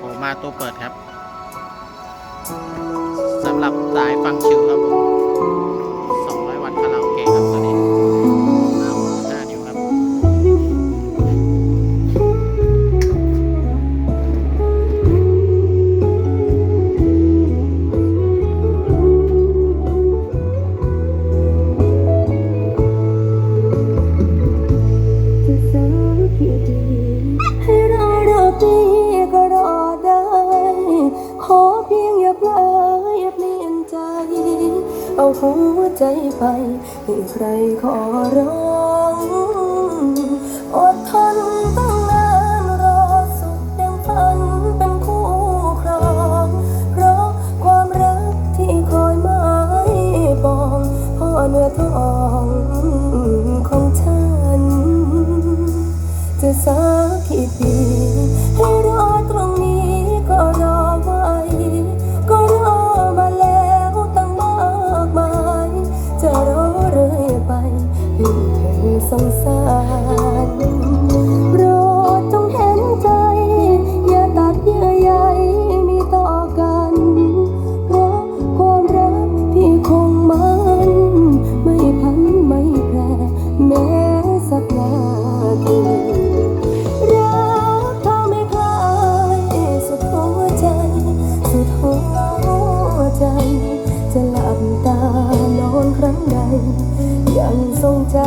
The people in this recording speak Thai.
ผมมาตัวเปิดครับสำหรับสายฟังชิวครับผม เอาหัวใจไปให้ใครขอร้องอดทนตั้งนานรอสุดยังฝันเป็นคู่ครอง เพราะความรักที่คอยหมายปองพ่อเนื้อทองของฉัน จะสักกี่ปี งสารโปรดจงเห็นใจ อย่าตัดเยื่อใยมีต่อกัน เพราะความรักที่คงมัน ไม่พันไม่แปรแม้สักนาทีรักเธอไม่คลายสุดหัวใจ สุดหัวใจ จะหลับตานอนครั้งใดยังทรงใจ